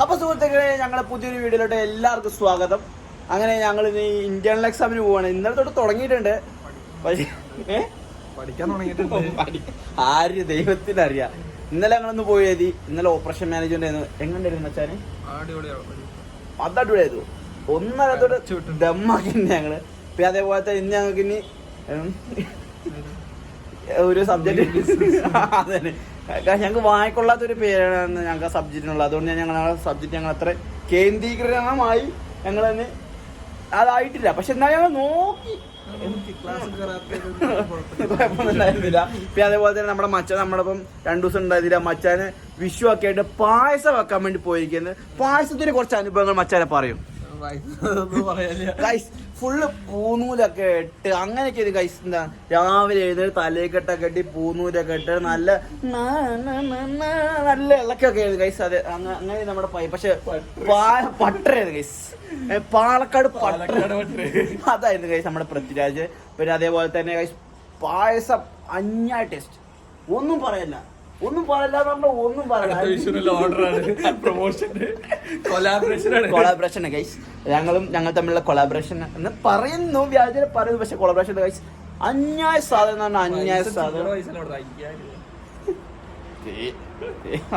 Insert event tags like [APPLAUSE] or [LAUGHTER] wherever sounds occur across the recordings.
അപ്പൊ സുഹൃത്തുക്കളെ ഞങ്ങളുടെ പുതിയൊരു വീഡിയോയിലോട്ട് എല്ലാവർക്കും സ്വാഗതം. അങ്ങനെ ഞങ്ങൾ ഇനി ഇന്റേണൽ എക്സാമിന് പോവാണ്. ഇന്നലെ തൊട്ട് തുടങ്ങിയിട്ടുണ്ട്. പക്ഷേ ഏ? പഠിക്കാൻ തുടങ്ങിയിട്ടുണ്ട്. പഠി- ആര് ദൈവത്തിനറിയാം. ഇന്നലെ ഞങ്ങളൊന്ന് പോയി എഴുതി ഇന്നലെ ഓപ്പറേഷൻ മാനേജ്മെന്റ് ആയിരുന്നു. എങ്ങനെയായിരുന്നു മച്ചാന് അത് അടിപൊളിയായിരുന്നു ഒന്നര തൊട്ട് ചുട്ടു. ദമ്മാക്കി ഞങ്ങൾ. പിന്നെ അതേപോലത്തെ ഇന്ന് ഞങ്ങൾക്ക് ഇനി ഉം, ഒരു സബ്ജക്ട് [LAUGHS] അതന്നെ. ഞങ്ങൾക്ക് വായിക്കൊള്ളാത്ത ഒരു പേരാണ് ഞങ്ങൾക്ക് സബ്ജക്റ്റിനുള്ളത്. അതുകൊണ്ട് ഞാൻ ഞങ്ങളുടെ സബ്ജക്റ്റ് ഞങ്ങൾ അത്ര കേന്ദ്രീകരണമായി ഞങ്ങൾ തന്നെ അതായിട്ടില്ല. പക്ഷെ എന്നാൽ ഞങ്ങൾ നോക്കി. [LAUGHS] പിന്നെ അതേപോലെ തന്നെ നമ്മുടെ മച്ച നമ്മുടെ ഇപ്പം രണ്ടു ദിവസം ഉണ്ടായിരുന്നില്ല. മച്ചാന് വിഷു ഒക്കെ ആയിട്ട് പായസം വെക്കാൻ വേണ്ടി പോയിരിക്കുന്നത് പായസത്തിന് കുറച്ച് അനുഭവങ്ങൾ മച്ചാനെ പറയും. ഗൈസ് ഫുള്ള് പൂനൂലൊക്കെ ഇട്ട് അങ്ങനെയൊക്കെ ഇത് ഗൈസ് എന്താ രാവിലെ എഴുന്നേറ്റ് തലേക്കെട്ടൊക്കെ ഇട്ടി പൂനൂലൊക്കെ ഇട്ട് നല്ല നല്ല ഇളക്കൊക്കെ ആയിരുന്നു ഗൈസ് അതെ അങ്ങ- അങ്ങനെ നമ്മുടെ പൈ പക്ഷെ പട്ടരായിരുന്നു ഗൈസ് പാലക്കാട് പട്ടര. അതായിരുന്നു ഗൈസ് നമ്മുടെ പൃഥ്വിരാജ്. പിന്നെ അതേപോലെ തന്നെ ഗൈസ് പായസം അഞ്ഞായ ടേസ്റ്റ് ഒന്നും പറയല്ല ഒന്നും പറയില്ല നമ്മൾ ഒന്നും പറയില്ല കൊളാബറേഷൻ ഗൈസ് ഞങ്ങളും ഞങ്ങൾ തമ്മിലുള്ള കൊളാബറേഷൻ എന്ന് പറയുന്നു വ്യാജന പറയുന്നു. പക്ഷെ കൊളാബറേഷൻ ഗൈസ് അന്യായ സാധനം എന്ന് പറഞ്ഞാൽ അന്യായ സാധനം.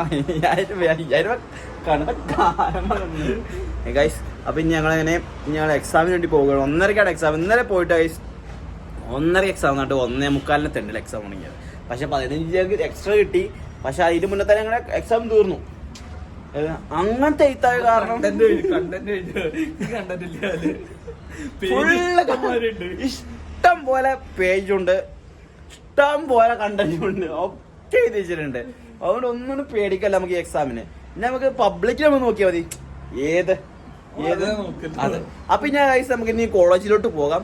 അയ്യായിരം അയ്യായിരം ഗൈസ് അപ്പൊ ഇനി ഞങ്ങളങ്ങനെ ഞങ്ങൾ എക്സാമിന് വേണ്ടി പോകുകയാണ് ഒന്നരക്കാണ് എക്സാം ഇന്നലെ പോയിട്ട് ഗൈസ് ഒന്നര എക്സാം എന്നിട്ട് ഒന്നേ മുക്കാലിന് തെണ്ടിൽ എക്സാം തുടങ്ങിയത്. പക്ഷെ പതിനഞ്ച് എക്സ്ട്രാ കിട്ടി. പക്ഷെ അതിന് മുന്നേ തന്നെ ഞങ്ങളുടെ എക്സാം തീർന്നു. അങ്ങനത്തെ എഴുത്തായ കാരണം ഇഷ്ടം പോലെ പേജുണ്ട് ഇഷ്ടം പോലെ കണ്ടന്റ് ഉണ്ട്. ഒക്കെ എഴുതി വെച്ചിട്ടുണ്ട്. അതുകൊണ്ട് ഒന്നും പേടിക്കല്ല നമുക്ക് ഈ എക്സാമിന് പിന്നെ നമുക്ക് പബ്ലിക്കിൽ നമ്മൾ നോക്കിയാൽ മതി. ഏത്? ഏത്? അതെ അപ്പൊ ഞാൻ നമുക്ക് ഇനി കോളേജിലോട്ട് പോകാം.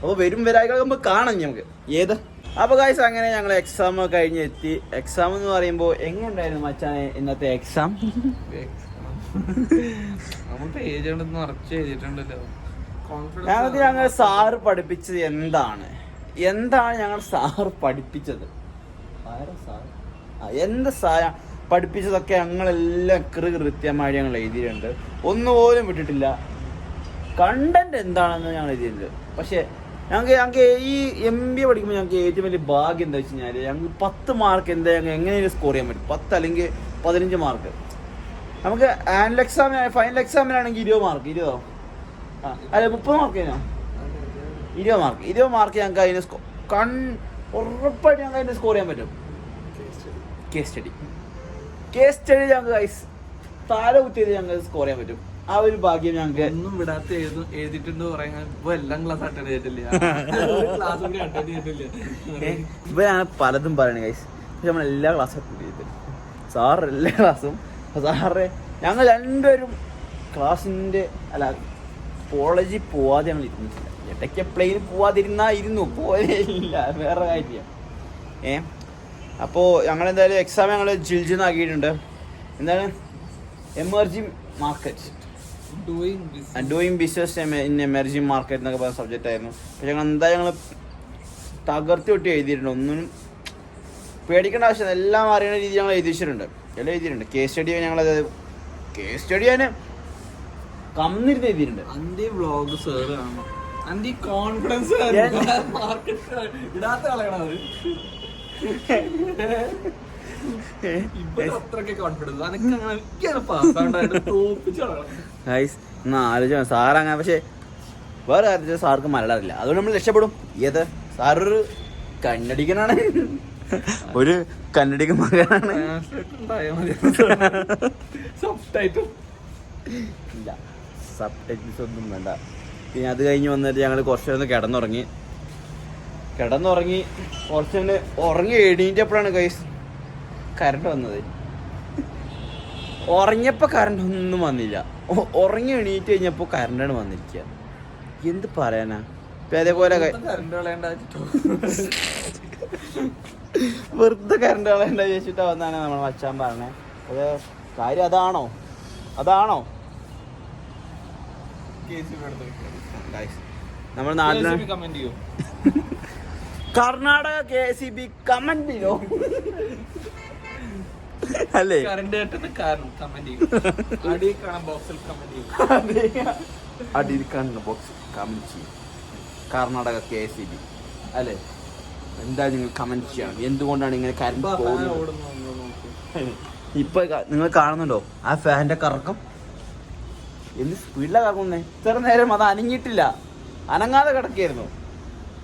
അപ്പൊ വരും വരായികൾ നമുക്ക് കാണാം നമുക്ക്. ഏത്? അപ്പൊ ഗൈസ് അങ്ങനെ ഞങ്ങൾ എക്സാം കഴിഞ്ഞ് എത്തി. എക്സാം എന്ന് പറയുമ്പോൾ എങ്ങനെയുണ്ടായിരുന്നു മച്ചാനെ ഇന്നത്തെ എക്സാം ഞങ്ങൾക്ക് ഞങ്ങൾ സാറ് പഠിപ്പിച്ചത് എന്താണ്? എന്താണ് ഞങ്ങൾ സാറ് പഠിപ്പിച്ചത്? എന്ത് സാ പഠിപ്പിച്ചതൊക്കെ ഞങ്ങളെല്ലാം കൃ കൃത്യമായി ഞങ്ങൾ എഴുതിയിട്ടുണ്ട്. ഒന്നുപോലും വിട്ടിട്ടില്ല. കണ്ടന്റ് എന്താണെന്ന് ഞങ്ങൾ എഴുതിയിട്ടുണ്ട്. പക്ഷേ ഞങ്ങൾക്ക് ഞങ്ങൾക്ക് ഈ എം ബി എ പഠിക്കുമ്പോൾ ഞങ്ങൾക്ക് ഏറ്റവും വലിയ ഭാഗ്യം എന്താ വെച്ച് കഴിഞ്ഞാൽ ഞങ്ങൾക്ക് പത്ത് മാർക്ക് എന്താ ഞങ്ങൾ എങ്ങനെയും സ്കോർ ചെയ്യാൻ പറ്റും. പത്ത് അല്ലെങ്കിൽ പതിനഞ്ച് മാർക്ക് നമുക്ക് ആനുവൽ എക്സാമിന് ഫൈനൽ എക്സാമിനാണെങ്കിൽ ഇരുപത് മാർക്ക് ഇരുപതോ? ആ അല്ല മുപ്പത് മാർക്ക് കഴിഞ്ഞോ? ഇരുപത് മാർക്ക് ഇരുപത് മാർക്ക് ഞങ്ങൾക്ക് അതിന് സ്കോ കൺ ഉറപ്പായിട്ട് ഞങ്ങൾക്ക് അതിന് സ്കോർ ചെയ്യാൻ പറ്റും. കേസ് സ്റ്റഡി കേസ് സ്റ്റഡി ഞങ്ങൾക്ക് താഴെ കുത്തിയത് ഞങ്ങൾക്ക് സ്കോർ ചെയ്യാൻ പറ്റും. ആ ഒരു ഭാഗ്യം ഞങ്ങൾക്ക്. ഒന്നും വിടാത്ത എഴുതിട്ടുണ്ട് എഴുതിയിട്ടുണ്ട് പറയാൻ ഇപ്പൊ എല്ലാം ക്ലാസ് അറ്റൻഡ് ചെയ്തിട്ടില്ല. [LAUGHS] ഇപ്പൊ ഞാൻ ഇവരാണ് പലതും പറയണേ ഗൈസ് പക്ഷെ നമ്മൾ എല്ലാ ക്ലാസ്സും അറ്റൻഡ് ചെയ്തിട്ടുണ്ട് സാർ എല്ലാ ക്ലാസ്സും സാറ് ഞങ്ങൾ രണ്ടുപേരും ക്ലാസ്സിന്റെ അല്ല കോളേജിൽ പോവാതെ ഞങ്ങൾ ഇരുന്നിട്ടില്ല. ഇടയ്ക്ക് പ്ലെയിൻ പോവാതിരുന്നാ ഇരുന്നു പോയില്ല വേറെ കാര്യം. ഏ അപ്പോൾ ഞങ്ങൾ എന്തായാലും എക്സാം ഞങ്ങൾ ജിൽജിന്നാക്കിയിട്ടുണ്ട്. എന്താണ്? Emerging market doing business in emerging market എന്നൊക്കെ പറഞ്ഞ സബ്ജക്റ്റ് ആയിരുന്നു. പക്ഷെ ഞങ്ങൾ എന്താ ഞങ്ങൾ തകർത്തി ഒട്ടി എഴുതിയിട്ടുണ്ട്. ഒന്നും പേടിക്കേണ്ട ആവശ്യം എല്ലാം അറിയുന്ന രീതി ഞങ്ങൾ എഴുതിച്ചിട്ടുണ്ട് എല്ലാം എഴുതിയിട്ടുണ്ട്. കേസ് സ്റ്റഡി ഞങ്ങൾ കേസ് സ്റ്റഡി ഞാൻ കന്നിരുന്ന് എഴുതിയിട്ടുണ്ട്. വ്ളോഗ് അന്റെ കോൺഫിഡൻസ് മാർക്കറ്റ് ഇടാത്ത കളയണത് [LAUGHS] ആലോചിച്ച സാർ അങ്ങനെ പക്ഷേ വേറെ കാര്യം സാർക്ക് മലയാളം അറിയില്ല അതുകൊണ്ട് നമ്മൾ രക്ഷപ്പെടും. ഏത്? സാറൊരു കണ്ണടിക്കനാണ് ഒരു കന്നടിക്ക് മകനാണ്. ഇല്ല. സബ് ടൈറ്റിൽസ് ഒന്നും വേണ്ട. പിന്നെ അത് കഴിഞ്ഞ് വന്നിട്ട് ഞങ്ങൾ കുറച്ച് നേരം കിടന്നുറങ്ങി. കിടന്നുറങ്ങി കുറച്ച് നേരം ഉറങ്ങി എണീറ്റപ്പോഴാണ് കൈസ് കറണ്ട് വന്നത്. ഉറങ്ങിയപ്പോൾ കറണ്ട് ഒന്നും വന്നില്ല ഉറങ്ങി എണീറ്റ് കഴിഞ്ഞപ്പോൾ കറണ്ടാണ് വന്നിരിക്കുക എന്ത് പറയാനാ? ഇപ്പം അതേപോലെ വെറുതെ കറണ്ട് കളയണ്ട ചോദിച്ചിട്ട് വന്നാണ് നമ്മൾ വച്ചാൻ പറഞ്ഞത് അത് കാര്യം അതാണോ? അതാണോ? നമ്മൾ നാട്ടിൽ കമന്റ് ചെയ്യോ. Karnataka K C B comment ചെയ്യോ? [LAUGHS] അല്ലേ? കറണ്ട് കെട്ടുന്ന കാരണം കമന്റ് ചെയ്യും. അടി കാണാൻ ബോക്സിൽ കമന്റ് ചെയ്യും. അടിയിൽ കാണുന്ന ബോക്സിൽ കമന്റ് ചെയ്യും. Karnataka K S E B അല്ലേ? എന്താ നിങ്ങൾ കമന്റ് ചെയ്യണം? എന്തുകൊണ്ടാണ് ഇങ്ങനെ കരണ്ട് പോകുന്നത്. ഇപ്പൊ നിങ്ങൾ കാണുന്നുണ്ടോ? ആ ഫാന്റെ കറക്കം? എന്ത് സ്പീഡിലാ കറക്കുന്നേ ഇത്ര നേരം അത് അനങ്ങിയിട്ടില്ല. അനങ്ങാതെ കിടക്കായിരുന്നു.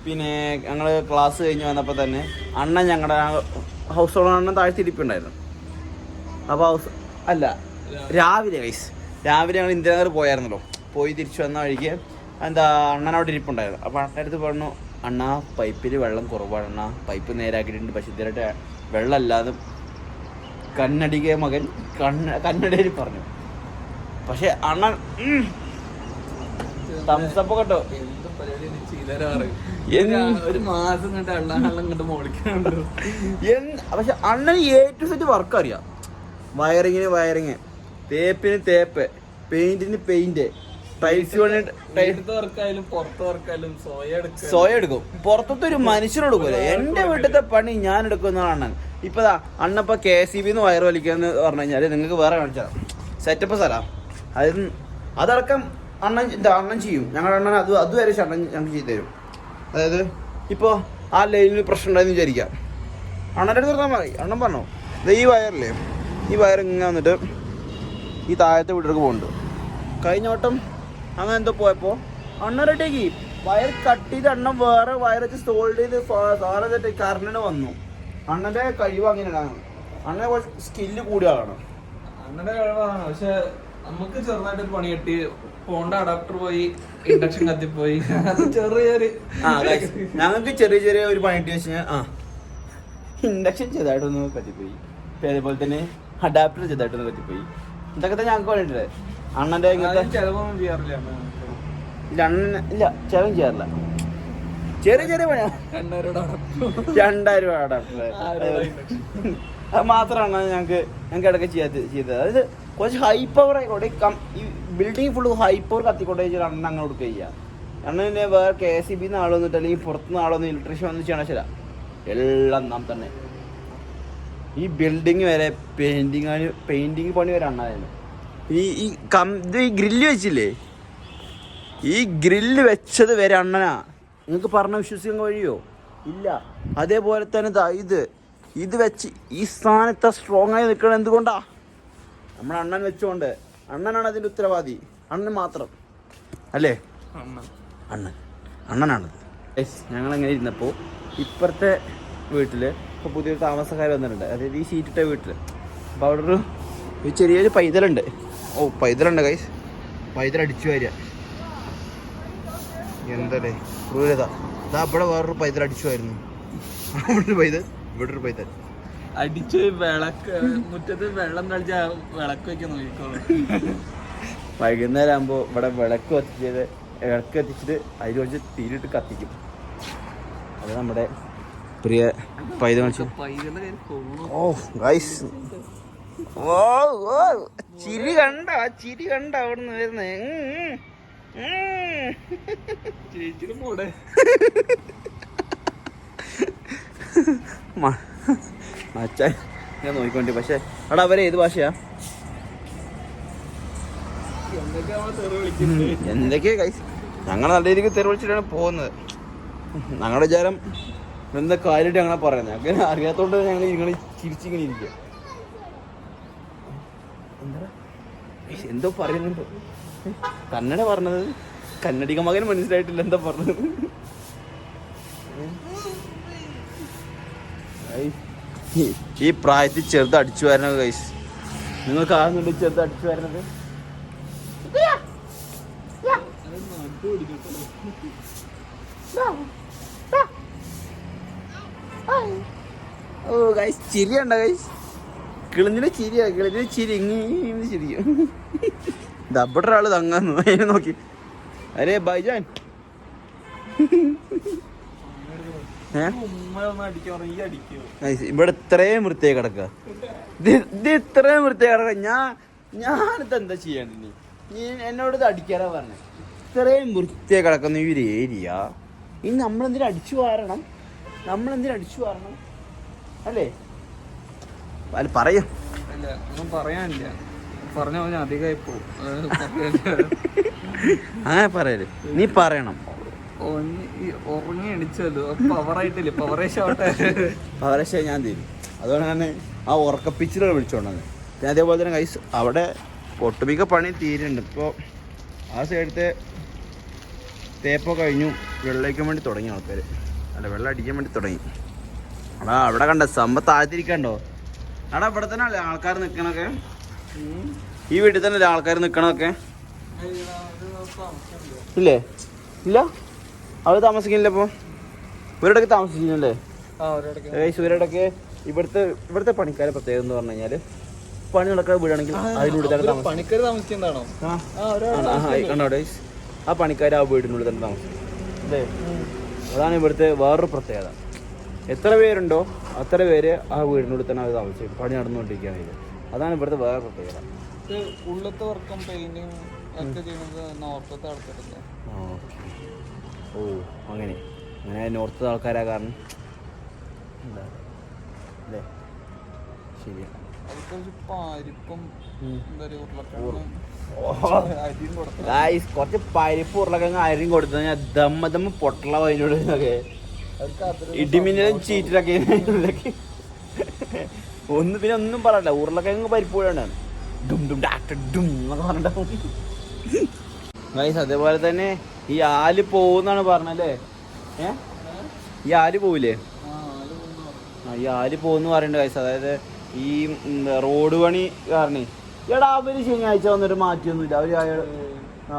പിന്നെ ഞങ്ങൾ ക്ലാസ് കഴിഞ്ഞ് വന്നപ്പോൾ തന്നെ അണ്ണൻ ഞങ്ങളുടെ ഹൗസ് ഓണർ അണ്ണൻ താഴ്ത്തിരിപ്പുണ്ടായിരുന്നു അപ്പോൾ അല്ല രാവിലെ വൈസ് രാവിലെ ഞങ്ങൾ ഇന്ദിരാനഗർ പോയായിരുന്നല്ലോ. പോയി തിരിച്ചു വന്ന വഴിക്ക് എന്താ അണ്ണൻ അവിടെ ഇരിപ്പുണ്ടായിരുന്നു. അപ്പോൾ അണ്ണന്റെ അടുത്ത് പറഞ്ഞു അണ്ണ പൈപ്പിൽ വെള്ളം കുറവാണ് അണ്ണ. പൈപ്പ് നേരാക്കിയിട്ടുണ്ട്. പക്ഷേ ഇതിലായിട്ട് വെള്ളമല്ലാതെ കണ്ണടിക മകൻ കണ്ണ കണ്ണടിയിൽ പറഞ്ഞു. പക്ഷേ അണ്ണൻ തംസപ്പ് കേട്ടോ. ഒരു- മാസം കണ്ട് അള്ളാഹള്ളം കണ്ട് എന്ത്? പക്ഷെ അണ്ണൻ എ ടു സെറ്റ് വർക്ക് അറിയാം. വയറിങ്ങിന് വയറിങ്. തേപ്പിന് തേപ്പ്. പെയിന്റിന് പെയിന്റ്. ടൈൽസ് സോയ സ്വയം എടുക്കും. പുറത്തത്തെ ഒരു മനുഷ്യനോട് പോലെ എന്റെ വീട്ടിലത്തെ പണി ഞാൻ എടുക്കുന്ന അണ്ണൻ ഇപ്പതാ അണ്ണപ്പ കെ സി ബിന്ന് വയറ് വലിക്കാന്ന് പറഞ്ഞു കഴിഞ്ഞാൽ നിങ്ങൾക്ക് വേറെ കാണിച്ചാ. സെറ്റപ്പ് സ്ഥലം. അത് അതടക്കം അണ്ണൻ അണ്ണൻ ചെയ്യും. ഞങ്ങളുടെ അണ്ണൻ അത് അതുവരെ അണ്ണൻ ഞങ്ങൾക്ക് ചെയ്തു തരും അതായത് ഇപ്പോൾ ആ ലൈനിൽ പ്രശ്നം ഉണ്ടായെന്ന് വിചാരിക്കാം. അണ്ണന്റെ അടുത്ത് പറഞ്ഞാൽ മതി. അണ്ണൻ പറഞ്ഞോ. ഈ വയറില്ലേ? ഈ വയർ ഇങ്ങനെ വന്നിട്ട് ഈ താഴത്തെ വീട്ടിലേക്ക് പോകുന്നുണ്ട് കഴിഞ്ഞ വട്ടം അങ്ങനെ എന്തോ പോയപ്പോൾ അണ്ണരട്ടേക്ക് വയർ കട്ട് ചെയ്ത് അണ്ണൻ വേറെ വയർ വെച്ച് സോൾഡ് ചെയ്ത് സാറെ തെറ്റി കറണ്ടിന് വന്നു. അണ്ണന്റെ കഴിവ് അങ്ങനെയാണ്. അണ്ണനെ കുറച്ച് സ്കില്ല് കൂടിയാണ് അണ്ണന്റെ കഴിവാണ്. പക്ഷെ നമുക്ക് ചെറുതായിട്ട് പണി കിട്ടി. ഫോണിന്റെ അഡാപ്റ്റർ പോയി ഇൻഡക്ഷൻ കത്തിപ്പോയി. ചെറിയൊരു ഞങ്ങൾക്ക് ചെറിയ ചെറിയ ഒരു പണി കിട്ടി. വെച്ചാൽ ആ ഇൻഡക്ഷൻ ചെറുതായിട്ടൊന്ന് കത്തിപ്പോയി. പിന്നെ അതേപോലെ തന്നെ അഡാപ്റ്റർ ചെയ്തായിട്ട് പറ്റിപ്പോയി. ഇതൊക്കെ തന്നെ ഞങ്ങൾക്ക് വേണ്ടിയിട്ടില്ലേ? അണ്ണന്റെ ഇങ്ങനത്തെ ചിലവൊന്നും ചെയ്യാറില്ല ഇല്ല അണ്ണൻ ഇല്ല ചെലവും ചെയ്യാറില്ല. ചെറിയ ചെറിയ പണി രണ്ടായിരം രൂപ അഡാപ്റ്റർ അത് മാത്രമാണ് ഞങ്ങൾക്ക് ഞങ്ങൾക്ക് ഇടയ്ക്ക് ചെയ്യാത്ത ചെയ്തത്. അതായത് കുറച്ച് ഹൈ പവർ ആയിക്കോട്ടെ ഈ കം- ഈ ബിൽഡിംഗ് ഫുള്ള് ഹൈ പവർ കത്തിക്കോട്ടെ വെച്ചാൽ അണ്ണൻ അങ്ങനെ കൊടുക്കുക ചെയ്യുക അണ്ണനെ വേറെ കെ എസ് സി ബിന്ന് ആളൊന്നിട്ട് അല്ലെങ്കിൽ പുറത്തുനിന്ന് ആളൊന്നും ഇലക്ട്രീഷ്യൻ വന്ന് ചെയ്യണ ശരിയാ. എല്ലാം നാം തന്നെ. ഈ ബിൽഡിങ് വരെ പെയിന്റിങ് പെയിന്റിങ് പണി വരെ അണ്ണായിരുന്നു. ഈ ഈ കം ഇത് ഈ ഗ്രില്ല് വെച്ചില്ലേ? ഈ ഗ്രില്ല് വെച്ചത് വരെ അണ്ണനാ. നിങ്ങൾക്ക് പറഞ്ഞ വിശ്വസിക്കാൻ കഴിയോ? ഇല്ല. അതേപോലെ തന്നെ ഇത്. ഇത് വെച്ച് ഈ സ്ഥാനത്ത് സ്ട്രോങ് ആയി നിൽക്കണം എന്തുകൊണ്ടാ? നമ്മുടെ അണ്ണൻ വെച്ചുകൊണ്ട് അണ്ണനാണ് അതിന്റെ ഉത്തരവാദി. അണ്ണൻ മാത്രം. അല്ലേ? അണ്ണൻ. അണ്ണനാണത്. ഞങ്ങൾ അങ്ങനെ ഇരുന്നപ്പോൾ ഇപ്പുറത്തെ വീട്ടിൽ ഇപ്പോൾ പുതിയൊരു താമസക്കാർ വന്നിട്ടുണ്ട്. അതായത് ഈ സീറ്റിട്ട വീട്ടിൽ അപ്പോൾ അവിടെ ഒരു ഒരു ചെറിയൊരു പൈതലുണ്ട്. ഓ പൈതലുണ്ട് കൈസ് പൈതൽ അടിച്ചു വരിക എന്തല്ലേ ക്രൂരത. ഇതാ ഇവിടെ വേറൊരു പൈതൽ അടിച്ചുമായിരുന്നു അവിടെ ഒരു പൈതൽ ഇവിടെ ഒരു പൈതൽ. അടിച്ച് വിളക്ക് മുറ്റത്ത് വെള്ളം കളിച്ച വിളക്ക് വെക്കാൻ നോക്കിക്കോളൂ വൈകുന്നേരം ആകുമ്പോൾ ഇവിടെ വിളക്ക് കത്തിച്ചത് വിളക്ക് കത്തിച്ചിട്ട് അതിൽ കുറച്ച് തീരിട്ട് കത്തിക്കും. അത് നമ്മുടെ പ്രിയ പൈതൽ ഓ ഗൈസ് ഓ ഓ ചിരി കണ്ട ചിരി കണ്ട അവിടുന്ന് വരുന്നേ. ഉം, ഉം. ചേച്ചിയുടെ കൂടെ മ- മച്ചാൻ ഞാൻ നോക്കിക്കൊണ്ടി. പക്ഷെ അവിടെ അവരെ ഏത് ഭാഷയാ? എന്തൊക്കെയാ കൈസ് ഞങ്ങൾ നല്ല രീതിക്ക് തെരുവിളിച്ചിട്ടാണ് പോകുന്നത്. ഞങ്ങളുടെ വിചാരം എന്താ കാര്യമായിട്ട് അങ്ങനെ പറയുന്നത് അങ്ങനെ അറിയാത്തോണ്ട് ഞങ്ങൾ ഇങ്ങനെ ചിരിച്ചിങ്ങനെ ഇരിക്കുക എന്താ എന്തോ പറയുന്നുണ്ട്. കന്നഡ പറഞ്ഞത്? കന്നഡിക മകൻ മനസ്സിലായിട്ടില്ല എന്താ പറഞ്ഞത്. ഈ- പ്രായത്തിൽ ചെറുത് അടിച്ചു വരണത് കൈസ് നിങ്ങൾ കാണുന്നുണ്ട് ചെറുത് അടിച്ചു വരണത്? ഓ ഗൈസ് ചിരിയുണ്ട ഗൈസ് കിളിഞ്ഞിന് ചിരിയാ കിളിഞ്ഞിന് ചിരി ഇങ്ങനെ ചിരിക്കും. ദബട ഒരാൾ തങ്ങാന്നു. അതിനെ നോക്കി. അരേ ബൈജാൻ. ഇവിടെ ഇത്രയും വൃത്തിയായി കിടക്കുക. ഇത് ഇത് ഇത്രയും വൃത്തിയായി കിടക്കുക. ഞാൻ ഞാനിത് എന്താ ചെയ്യണ്ടി നീ എന്നോട് ഇത് അടിക്കാറാ പറഞ്ഞത് ഇത്രയും വൃത്തിയായി കിടക്കുന്ന ഈ ഒരു ഏരിയ ഇനി നമ്മളെന്തിനും അടിച്ചു വാരണം? നമ്മളെന്തിനും അടിച്ചു വാരണം? അല്ലേ? അല്ല പറയും. അല്ല ഒന്നും പറയാനില്ല. പറഞ്ഞ അവന് അധികമായി പോകും. അങ്ങനെ പറയൽ നീ പറയണം. ഉറങ്ങി എണിച്ചല്ലോ. പവറായിട്ടില്ലേ ഞാൻ തരും. തന്നെ ആ ഉറക്കപ്പിച്ചിലാണ് വിളിച്ചോണ്ടത് പിന്നെ അതേപോലെ തന്നെ കൈസ് അവിടെ ഒട്ടുമിക്ക പണി തീരുന്നുണ്ട്. ഇപ്പോൾ ആ സൈഡത്തെ തേപ്പൊക്കെ കഴിഞ്ഞു. വെള്ളയ്ക്കാൻ വേണ്ടി തുടങ്ങി ആൾക്കാർ അല്ല വെള്ളം അടിക്കാൻ വേണ്ടി തുടങ്ങി. അടാ അവിടെ കണ്ട? സമ്പത്ത് താഴ്ത്തിരിക്കണ്ടോ അടാ ഇവിടെ തന്നെ അല്ലേ ആൾക്കാർ നിൽക്കണൊക്കെ ഈ വീട്ടിൽ തന്നെ അല്ലേ ആൾക്കാർ നിൽക്കണൊക്കെ ഇല്ലേ? ഇല്ല? അവർ താമസിക്കുന്നില്ല ഇപ്പൊ? ഇവരുടെയൊക്കെ താമസിക്കുന്നില്ലേ? ഇവരുടെയൊക്കെ ഇവിടുത്തെ ഇവിടുത്തെ പണിക്കാരെ പ്രത്യേകത എന്ന് പറഞ്ഞു കഴിഞ്ഞാൽ പണി നടക്കാതെ വീടാണെങ്കിൽ അതിനുള്ളിൽ തന്നെ പണിക്കാർ താമസിക്കുന്നതാണോ? ആ. പണിക്കാർ ആ വീടിനുള്ളിൽ തന്നെ താമസിക്കും. അല്ലേ? അതാണ് ഇവിടുത്തെ വേറൊരു പ്രത്യേകത. എത്ര പേരുണ്ടോ അത്ര പേര് ആ വീടിനുള്ളിൽ തന്നെ അത് താമസിക്കും. പണി നടന്നുകൊണ്ടിരിക്കുകയാണ് ഇത്. അതാണ് ഇവിടുത്തെ വേറെ പ്രത്യേകത. ഉള്ളത്തെ വർക്കും പെയിന്റിങ് ഒക്കെ ചെയ്യുന്നത് നോർത്തത്തെ ആൾക്കാരല്ലേ? ആ, ഓ അങ്ങനെ. അങ്ങനെ നോർത്ത് ആൾക്കാരാ കാരണം. എന്താ? അല്ലേ? ശരിയാണ് കുറച്ച് പരിപ്പ് ഉരുളക്കിഴങ്ങ് അരിയും കൊടുത്തു കഴിഞ്ഞാൽ ദമ്മ ദമ്മ പൊട്ടള അവർക്ക് അത്ര ഇടിമിന്നലും ചീറ്റിലൊക്കെ ഒന്ന് പിന്നെ ഒന്നും പറയണ്ട. ഉരുളക്കിഴങ്ങ് പരിപ്പോഴാണ് ഡും അതേപോലെ തന്നെ ഈ ആൽ പോകുന്നാണ് പറഞ്ഞല്ലേ ഏ? ഈ ആൽ പോവില്ലേ? ആ ഈ ആൽ പോകുന്നു പറയണ്ട ഗൈസ് അതായത് ഈ റോഡ് പണി കാരണേ. എടാ അവർ ശനിയാഴ്ച വന്നിട്ട് മാറ്റിയൊന്നുമില്ല. അവർ അയാൾ ആ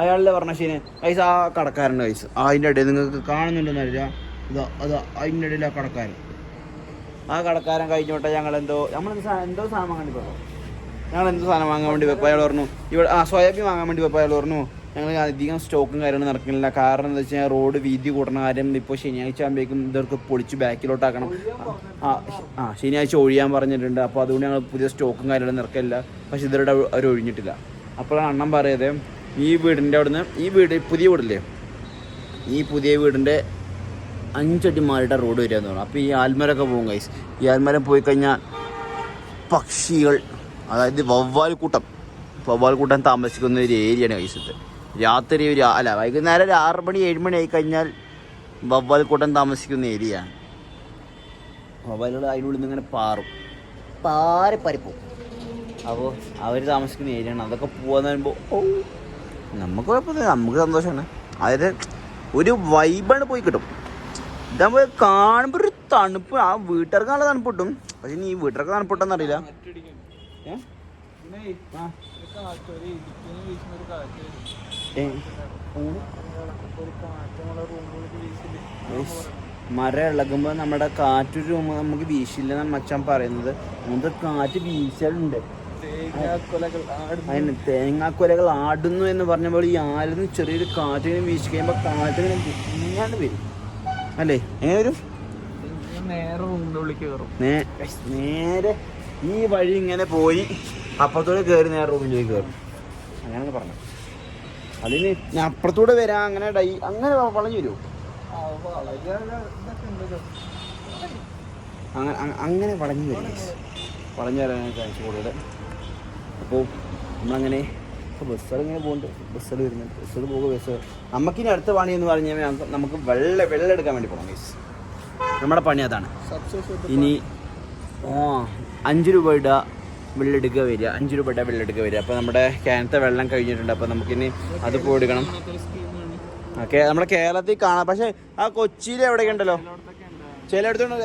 അയാളല്ലേ പറഞ്ഞ ശനി ഗൈസ് ആ കടക്കാരുണ്ട് ആ അതിന്റെ ഇടയിൽ നിങ്ങൾക്ക് കാണുന്നുണ്ടെന്നറിയില്ല ഇതാ അതാ അതിന്റെ ഇടയിൽ ആ കടക്കാരൻ ആ കടക്കാരൻ കഴിഞ്ഞോട്ടെ ഞങ്ങൾ എന്തോ നമ്മൾ എന്തോ സാധനം വാങ്ങാൻ വേണ്ടി പോയോ ഞങ്ങൾ എന്തോ സാധനം വാങ്ങാൻ വേണ്ടി വെപ്പ് അയാൾ പറഞ്ഞു ഇവിടെ ആ സോയാബീൻ വാങ്ങാൻ വേണ്ടി പോയപ്പോൾ അയാൾ പറഞ്ഞു ഞങ്ങൾ അധികം സ്റ്റോക്കും കാര്യങ്ങളും നടക്കുന്നില്ല. കാരണം എന്താ വെച്ച് കഴിഞ്ഞാൽ റോഡ് വീതി കൂടണ കാര്യം ഇപ്പോൾ ശനിയാഴ്ച ആകുമ്പോഴേക്കും ഇതൊക്കെ പൊളിച്ച് ബാക്കിലോട്ടാക്കണം. ആ ആ ശനിയാഴ്ച ഒഴിയാൻ പറഞ്ഞിട്ടുണ്ട്. അപ്പോൾ അതുകൊണ്ട് ഞങ്ങൾ പുതിയ സ്റ്റോക്കും കാര്യങ്ങളും നിറക്കില്ല പക്ഷെ ഇവരുടെ അവർ ഒഴിഞ്ഞിട്ടില്ല. അപ്പോഴാണ് അണ്ണം പറയത് ഈ വീടിന്റെ അവിടുന്ന് ഈ വീട് പുതിയ വീടില്ലേ? ഈ പുതിയ വീടിന്റെ അഞ്ചടി മാറിയിട്ട് റോഡ് വരിക എന്ന് പറഞ്ഞു. അപ്പോൾ ഈ ആൽമരൊക്കെ പോകും കൈസ് ഈ ആൽമരം പോയി കഴിഞ്ഞാൽ പക്ഷികൾ അതായത് വവ്വാൽ കൂട്ടം വവ്വാൽ കൂട്ടം താമസിക്കുന്ന ഒരു ഏരിയയാണ് കൈസ് ഇത്. രാത്രി ഒരു അല്ല വൈകുന്നേരം ഒരു ആറ് മണി ഏഴ് മണി ആയി കഴിഞ്ഞാൽ വവ്വാൽ കൂട്ടം താമസിക്കുന്ന ഏരിയയാണ് വവ്വാലുകൾ അതിനുള്ളിൽ നിന്ന് ഇങ്ങനെ പാറും. പാറി പരിപ്പും. അപ്പോൾ അവർ താമസിക്കുന്ന ഏരിയയാണ് അതൊക്കെ പോകാന്ന് പറയുമ്പോൾ ഓ നമുക്ക് കുഴപ്പമില്ല നമുക്ക് സന്തോഷമാണ്. അതായത് ഒരു വൈബാണ് പോയി കിട്ടും. ഇതാകുമ്പോൾ കാണുമ്പോൾ ഒരു തണുപ്പ്. ആ വീട്ടുകാർക്ക് നല്ല തണുപ്പ് കിട്ടും പക്ഷെ ഇനി ഈ വീട്ടുകാർക്ക് തണുപ്പിട്ടെന്ന് അറിയില്ല മര ഇളകുമ്പോ ഇളകുമ്പോൾ നമ്മുടെ കാറ്റ് രൂപ നമുക്ക് വീശില്ല എന്നാണ് മച്ചാൻ പറയുന്നത്. മുമ്പ് കാറ്റ് വീശലുണ്ട്. അതിന് തേങ്ങാക്കൊലകൾ ആടുന്നു എന്ന് പറഞ്ഞപ്പോൾ ഈ ആലിന്ന് ചെറിയൊരു കാറ്റിങ്ങനെ വീശി കഴിയുമ്പോൾ കാറ്റിങ്ങനെ ഇങ്ങനെ വരും. അല്ലേ? എങ്ങനെ വരും? നേരെ ഈ വഴി ഇങ്ങനെ പോയി അപ്പുറത്തൂടെ കയറി നേരെ റൂമിലേക്ക് കയറും അങ്ങനെയാണ് പറഞ്ഞത്. അതിന് ഞാൻ അപ്പുറത്തൂടെ വരാം അങ്ങനെ ഡൈ അങ്ങനെ വളഞ്ഞു വരുമോ അങ്ങനെ അങ്ങനെ വളഞ്ഞു വരും. വളഞ്ഞു വരാനായിട്ട് ചാൻസ് കൂടുതൽ. അപ്പോൾ നമ്മളങ്ങനെ ഇപ്പോൾ ബസ്സുകൾ ഇങ്ങനെ പോകുന്നുണ്ട് ബസ്സുകൾ വരുന്നുണ്ട്. ബസ്സുകൾ പോകുക ബസ് നമുക്കിനി അടുത്ത പണി എന്ന് പറഞ്ഞു കഴിഞ്ഞാൽ നമുക്ക് വെള്ള വെള്ളം എടുക്കാൻ വേണ്ടി പോകണം ഗൈസ് നമ്മുടെ പണി അതാണ്. ഇനി ഓ അഞ്ച് രൂപ ഇടുക വെള്ളെടുക്കുക വരിക. അഞ്ച് രൂപ ഇട്ടാൽ വെള്ളെടുക്കുക വരിക. അപ്പോൾ നമ്മുടെ ക്യാനത്തെ വെള്ളം കഴിഞ്ഞിട്ടുണ്ട്. അപ്പോൾ നമുക്കിനി അത് പോയി എടുക്കണം ഓക്കെ നമ്മുടെ കേരളത്തിൽ കാണാം. പക്ഷേ ആ കൊച്ചിയിൽ എവിടെയൊക്കെ ഉണ്ടല്ലോ? ചിലയിടത്തുണ്ട്.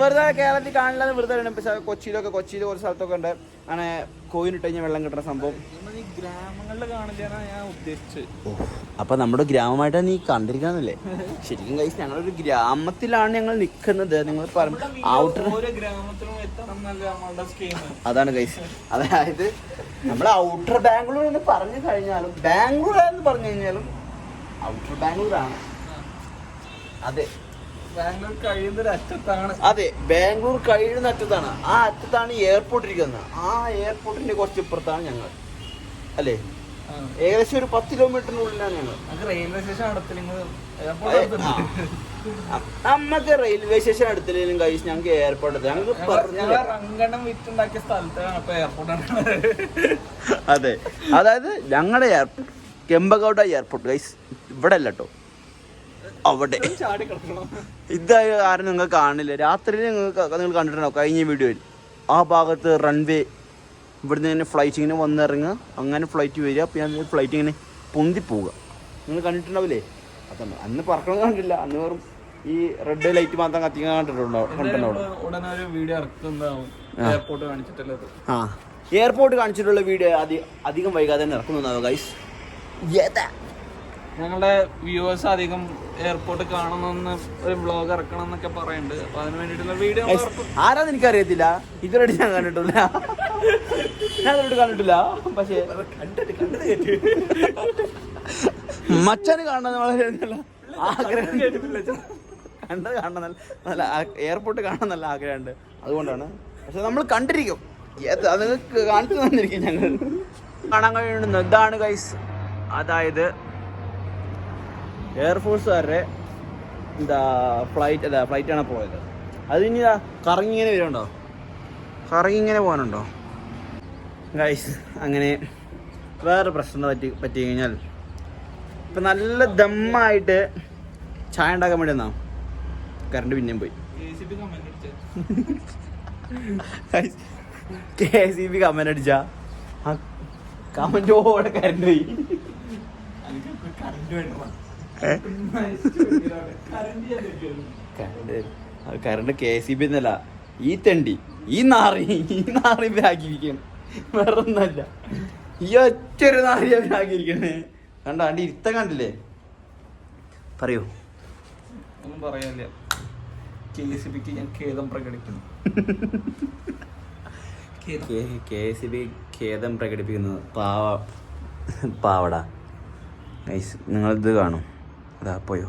വെറുതെ കേരളത്തിൽ കാണില്ലാന്ന് വെറുതെ കൊച്ചിയിലൊക്കെ കൊച്ചിയിൽ കുറച്ച് സ്ഥലത്തൊക്കെ ഉണ്ട്. അങ്ങനെ കോയിനിട്ട് കഴിഞ്ഞാൽ വെള്ളം കിട്ടുന്ന സംഭവം? ഗ്രാമങ്ങളിൽ ഞാൻ ഉദ്ദേശിച്ചത്. അപ്പൊ നമ്മുടെ ഗ്രാമമായിട്ടാണ് നീ കണ്ടിരിക്കാന്നല്ലേ? ശരിക്കും കഴിച്ച് ഞങ്ങളൊരു ഗ്രാമത്തിലാണ് ഞങ്ങൾ നിൽക്കുന്നത് നിങ്ങൾ പറഞ്ഞു ഔട്ടർ അതാണ് കൈസ് അതായത് നമ്മൾ ഔട്ടർ ബാംഗ്ലൂർ എന്ന് പറഞ്ഞു കഴിഞ്ഞാലും ബാംഗ്ലൂർ എന്ന് പറഞ്ഞു കഴിഞ്ഞാലും ഔട്ടർ ബാംഗ്ലൂർ ആണ്. അതെ. ബാംഗ്ലൂർ കഴിയുന്ന ഒരു അറ്റത്താണ്. അതെ ബാംഗ്ലൂർ കഴിയുന്ന അറ്റത്താണ്. ആ അറ്റത്താണ് എയർപോർട്ട് ഇരിക്കുന്നത്. ആ എയർപോർട്ടിന്റെ കുറച്ച് ഇപ്പുറത്താണ് ഞങ്ങൾ. അല്ലേ. ഏകദേശം ഒരു പത്ത് കിലോമീറ്ററിനുള്ളിലാണ് ഞങ്ങൾ. റെയിൽവേ സ്റ്റേഷൻ നമ്മക്ക് റെയിൽവേ സ്റ്റേഷൻ അടുത്തില്ലെങ്കിലും കഴിച്ച് ഞങ്ങൾക്ക് എയർപോർട്ട് ഞങ്ങൾക്ക് അതെ. അതായത് ഞങ്ങളുടെ എയർപോർട്ട് കെമ്പഗൗഡ എയർപോർട്ട് ഗൈസ് ഇവിടെ അല്ല കേട്ടോ അവിടെ. ഇതായ ആരും നിങ്ങൾ കാണില്ല. രാത്രിയിൽ നിങ്ങൾക്ക് നിങ്ങൾ കണ്ടിട്ടുണ്ടോ കഴിഞ്ഞ വീഡിയോയിൽ. ആ ഭാഗത്ത് റൺവേ ഇവിടുന്ന് ഇങ്ങനെ ഫ്ലൈറ്റ് ഇങ്ങനെ വന്നിറങ്ങുക. അങ്ങനെ ഫ്ലൈറ്റ് വരിക. പിന്നെ ഫ്ലൈറ്റ് ഇങ്ങനെ പൊന്തി പോവുക. നിങ്ങൾ കണ്ടിട്ടുണ്ടാവില്ലേ? അതാണ് അന്ന് പറക്കണം കണ്ടില്ല അന്ന് വെറും ഈ റെഡ് ലൈറ്റ് മാത്രം കത്തിക്കാൻ കണ്ടിട്ടുണ്ടോ കണ്ടിട്ടുണ്ടോ ഉടനെ ഒരു വീഡിയോ ഇറക്കുന്നതാവും. ആ. എയർപോർട്ട് കാണിച്ചിട്ടുള്ള വീഡിയോ അധി- അധികം വൈകാതെ തന്നെ ഇറക്കുന്നതാവും ഗൈസ് ഞങ്ങളുടെ വ്യൂവേഴ്സ് അധികം എയർപോർട്ട് കാണണമെന്ന് ഒരു ബ്ലോഗ് ഇറക്കണം എന്നൊക്കെ പറയുന്നുണ്ട് അപ്പൊ അതിന് വേണ്ടിട്ടുള്ള വീഡിയോ ആരാന്ന് എനിക്കറിയത്തില്ല. ഇതുവരെ ഞാൻ കണ്ടിട്ടില്ല. ഞാൻ ഇതുവരെ കണ്ടിട്ടില്ല. പക്ഷേ മച്ചാന് കാണുന്നത് വളരെ നല്ല ആഗ്രഹം. കണ്ടത് കാണാൻ നല്ല നല്ല എയർപോർട്ട് കാണാൻ നല്ല ആഗ്രഹമുണ്ട്. അതുകൊണ്ടാണ്. പക്ഷെ നമ്മൾ കണ്ടിരിക്കും. ഏത് അത് കാണിച്ചു തന്നിരിക്കും ഞങ്ങൾ. കാണാൻ കഴിയുന്നത് ഇതാണ് ഗൈസ് അതായത് എയർഫോഴ്സുകാരുടെ എന്താ ഫ്ലൈറ്റ് അല്ല ഫ്ലൈറ്റാണ് പോയത്? അത് ഇനി കറങ്ങിങ്ങനെ കറങ്ങി ഇങ്ങനെ വരുന്നുണ്ടോ? കറങ്ങി ഇങ്ങനെ പോകാനുണ്ടോ? ഗൈസ് അങ്ങനെ വേറെ പ്രശ്നം പറ്റി പറ്റി കഴിഞ്ഞാൽ ഇപ്പം നല്ല ദമ്മായിട്ട് ചായ ഉണ്ടാക്കാൻ വേണ്ടി വന്നാ കറണ്ട് പിന്നെയും പോയി. കെ സി ബി കമന്റ് അടിച്ച ആ ഓടെ കറണ്ട് പോയി? കറണ്ട് അത് കറണ്ട് കെ സി ബി എന്നല്ല. ഈ തണ്ടി ഈ നാറി ഈ നാറി ബാഗിരിക്കണം വേറെ ഒന്നല്ല ഈ ഒറ്റൊരു നാറിയ ബാഗിരിക്കണേ കണ്ട അണ്ടി ഇരുത്തം കണ്ടില്ലേ? പറയൂ. ഒന്നും പറയാനില്ല. കെ സി ബിക്ക് ഞാൻ ഖേദം പ്രകടിക്കുന്നു. കെ സി ബി ഖേദം പ്രകടിപ്പിക്കുന്നത് പാവ പാവട. നൈസ് നിങ്ങളിത് കാണും. അതാ പോയോ.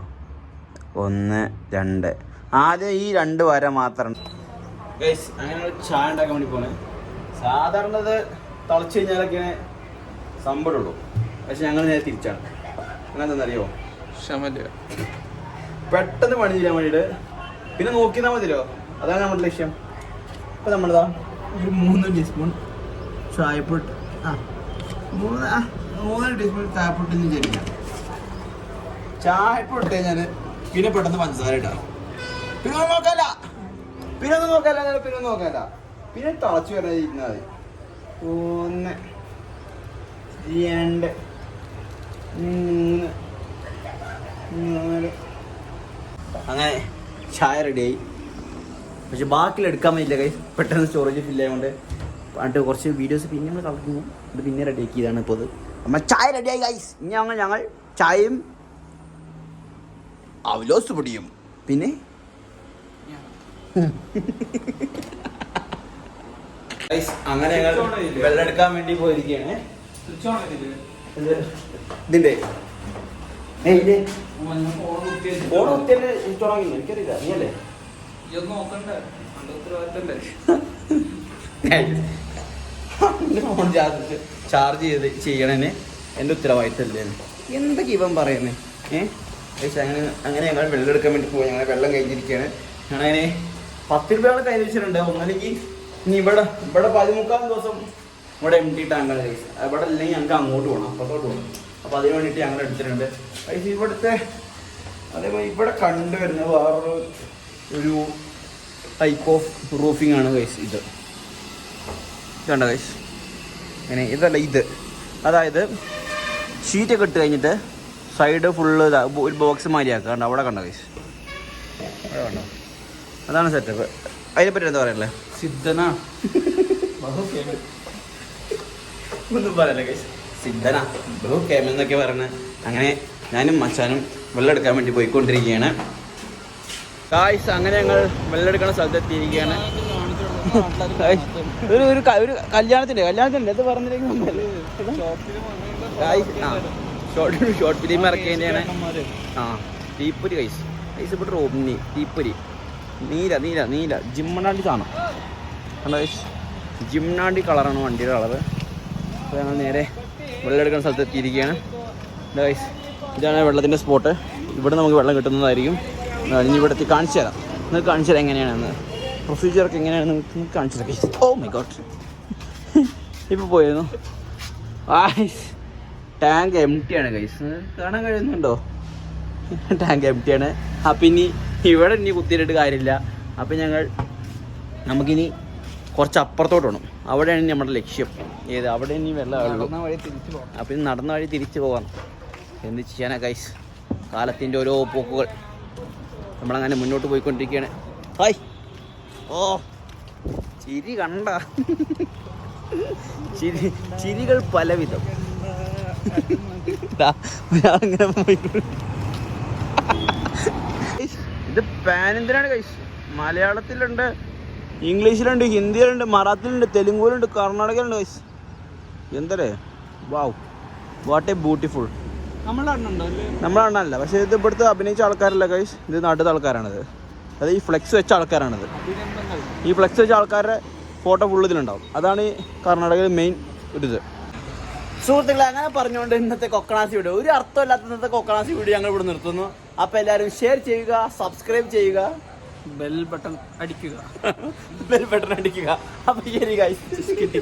ഒന്ന് രണ്ട്. ആദ്യം ഈ രണ്ട് വര മാത്രം. അങ്ങനെ ചായ ഉണ്ടാക്കാൻ വേണ്ടി പോണേ. സാധാരണ ഇത് തിളച്ച് കഴിഞ്ഞാലൊക്കെ സമ്പടുള്ളൂ പക്ഷെ ഞങ്ങൾ നേരെ തിരിച്ചാണ്. അങ്ങനെ എന്താണെന്നറിയോ ക്ഷമല്ല പെട്ടെന്ന് പണി ചെയ്യാൻ വേണ്ടിയിട്ട് പിന്നെ നോക്കിയാൽ മതിയല്ലോ. അതാണ് നമ്മുടെ ലക്ഷ്യം. ഇപ്പം നമ്മളിതാ ഒരു മൂന്ന് ടീസ്പൂൺ ചായപ്പൊട്ട്. ആ മൂന്ന് മൂന്ന് ടീസ്പൂൺ ചായപ്പൊട്ട് ചായപ്പൊട്ട് കഴിഞ്ഞാൽ പിന്നെ പെട്ടെന്ന് പഞ്ചസാര ഇടാം. പിന്നെ നോക്കല്ല. പിന്നെ ഒന്നും നോക്കല്ല പിന്നെ നോക്കല്ല. പിന്നെ തളച്ചു വരാതെ ഒന്ന് രണ്ട് മൂന്ന് നാല്. അങ്ങനെ ചായ റെഡിയായി. പക്ഷെ ബാക്കിൽ എടുക്കാൻ പറ്റില്ല കൈ പെട്ടെന്ന് സ്റ്റോറേജ് ഫില്ല് ആയതുകൊണ്ട് എന്നിട്ട് കുറച്ച് വീഡിയോസ് പിന്നെ നമ്മൾ കളക്കുന്നു അത് പിന്നെ റെഡി ആക്കിയതാണ് ഇപ്പോൾ അത്. നമ്മൾ ചായ റെഡിയായി ഗൈസ് ഇനി ഞങ്ങൾ ഞങ്ങൾ ചായയും അവലോസ് പൊടിയും പിന്നെ അങ്ങനെ ഞങ്ങൾ വെള്ളം എടുക്കാൻ വേണ്ടി പോയിരിക്കുകയാണ്. ഇതിന്റെ എനിക്കറിയില്ല. നീ അല്ലേ? ഫോൺ ചാർജ് ചാർജ് ചെയ്ത് ചെയ്യണേന് എന്റെ ഉത്തരവാദിത്തല്ലേ? എന്തൊക്കെ ഇവൻ പറയുന്നത് ഏഹ് അങ്ങനെ അങ്ങനെ ഞങ്ങൾ വെള്ളം എടുക്കാൻ വേണ്ടി പോയി. ഞങ്ങൾ വെള്ളം കഴിഞ്ഞിരിക്കുകയാണ് ഞങ്ങളങ്ങനെ പത്ത് രൂപയോളം കയ്യിൽ വെച്ചിട്ടുണ്ട്. ഒന്നല്ലെങ്കിൽ ഇനി ഇവിടെ ഇവിടെ പതിമുക്കാൽ ദിവസം ഇവിടെ എം ടി ടാങ്കാണ് കൈസ് ഇവിടെ അല്ലെങ്കിൽ ഞങ്ങൾക്ക് അങ്ങോട്ട് പോകണം അപ്പുറത്തോട്ട് പോകണം അപ്പോൾ അതിന് വേണ്ടിയിട്ട് ഞങ്ങൾ എടുത്തിട്ടുണ്ട്. പൈസ ഇവിടുത്തെ അതേപോലെ ഇവിടെ കണ്ടുവരുന്നത് വേറൊരു ഒരു ടൈപ്പ് ഓഫ് റൂഫിംഗ് ആണ് കൈസ് ഇത്. കണ്ട കൈസ് അങ്ങനെ ഇതല്ല ഇത്. അതായത് ഷീറ്റൊക്കെ ഇട്ട് കഴിഞ്ഞിട്ട് സൈഡ് ഫുള്ള് ഒരു ബോക്സ് മാതിരിയാക്കുക കണ്ടോ അവിടെ കണ്ടോ കൈസ് അവിടെ കണ്ടോ? അതാണ് സെറ്റപ്പ് അതിനെപ്പറ്റി എന്താ പറയല്ലേ സിദ്ധന. ഒന്നും പറയല്ലേ കൈസ് സിദ്ധന. ബഹു കേമ എന്നൊക്കെ പറയുന്നത്. അങ്ങനെ ഞാനും മച്ചാനും വെള്ളം എടുക്കാൻ വേണ്ടി പോയിക്കൊണ്ടിരിക്കുകയാണ്. കായ്സ് അങ്ങനെ ഞങ്ങൾ വെള്ളം എടുക്കുന്ന സ്ഥലത്ത് എത്തിയിരിക്കുകയാണ് ഒരു ഒരു കല്യാണത്തിന്റെ കല്യാണത്തിന്റെ അത് പറഞ്ഞിരിക്കുന്നു ആ. ഷോർട്ട് ഷോർട്ട് ഫിലിം ഇറക്കിയതിന്റെയാണ് ആ തീപ്പൊരി കൈസ് കൈസ് ഇപ്പോൾ റോബിനി തീപ്പൊരി നീല നീല നീല. ജിമ്മണാണ്ടി സാധനം. കണ്ടോ കൈസ് ജിംനാണ്ടി കളറാണ് വണ്ടിയുടെ കളറ് അപ്പോൾ ഞങ്ങൾ നേരെ വെള്ളം എടുക്കുന്ന സ്ഥലത്ത് എത്തിയിരിക്കുകയാണ്. guys, ഇതാണ് വെള്ളത്തിന്റെ സ്പോട്ട് ഇവിടെ നമുക്ക് വെള്ളം കിട്ടുന്നതായിരിക്കും. ഇനി ഇവിടെ എത്തി കാണിച്ചു തരാം. നിങ്ങൾക്ക് കാണിച്ചു തരാം എങ്ങനെയാണെന്ന്. പ്രൊസീജിയറൊക്കെ എങ്ങനെയാണെന്ന് നിങ്ങൾക്ക് കാണിച്ചു തരാം. ഓ മൈ ഗോഡ് ഇപ്പോൾ പോയിരുന്നു. ടാങ്ക് എം ടി ആണ് കൈസ് കാണാൻ കഴിയുന്നുണ്ടോ? ടാങ്ക് എം ടി ആണ്. അപ്പം ഇനി ഇവിടെ ഇനി കുത്തിയിട്ട് കാര്യമില്ല. അപ്പം ഞങ്ങൾ നമുക്കിനി കുറച്ച് അപ്പുറത്തോട്ട് വേണം അവിടെയാണ് ഇനി നമ്മുടെ ലക്ഷ്യം. ഏത് അവിടെ ഇനി വെള്ളമുള്ളൂ നടന്ന വഴി തിരിച്ചു പോകാം അപ്പം ഇനി നടന്ന വഴി തിരിച്ചു പോകാം എന്ത് ചെയ്യാനാ കൈസ് കാലത്തിന്റെ ഓരോ പോക്കുകൾ. നമ്മളങ്ങനെ മുന്നോട്ട് പോയിക്കൊണ്ടിരിക്കുകയാണ്. ഹായ്. ഓ ചിരി കണ്ട. ചിരി ചിരികൾ പലവിധം. അങ്ങനെ ഇത് പാൻ എന്തിനാണ് കൈസ് മലയാളത്തിലുണ്ട് ഇംഗ്ലീഷിലുണ്ട് ഹിന്ദിയിലുണ്ട് മറാത്തിലുണ്ട് തെലുങ്കുലുണ്ട് കർണാടകയിലുണ്ട് കൈസ് എന്തരേ വാവ് വാട്ട് എ ബ്യൂട്ടിഫുൾ നമ്മളാണല്ല പക്ഷേ ഇത് ഇവിടുത്തെ അഭിനയിച്ച ആൾക്കാരല്ല കൈസ് ഇത് നാട്ടിലത്തെ ആൾക്കാരാണിത്. അത് ഈ ഫ്ലെക്സ് വെച്ച ആൾക്കാരാണിത്. ഈ ഫ്ലെക്സ് വെച്ച ആൾക്കാരുടെ ഫോട്ടോ ഫുള്ള് ഇതിലുണ്ടാവും. അതാണ് ഈ കർണാടകയിൽ മെയിൻ ഒരു ഇത് സുഹൃത്തുക്കളെ അങ്ങനെ പറഞ്ഞുകൊണ്ട് ഇന്നത്തെ കൊക്കണാസി വീഡിയോ. ഒരു അർത്ഥമില്ലാത്ത ഇന്നത്തെ കൊക്കണാസി വീഡിയോ ഞങ്ങൾ ഇവിടെ നിർത്തുന്നു. അപ്പോൾ എല്ലാവരും ഷെയർ ചെയ്യുക സബ്സ്ക്രൈബ് ചെയ്യുക. ബെൽ ബട്ടൺ അടിക്കുക. [LAUGHS] ബെൽ ബട്ടൺ അടിക്കുക. അപ്പോൾ ശരി ഗൈസ് കിട്ടി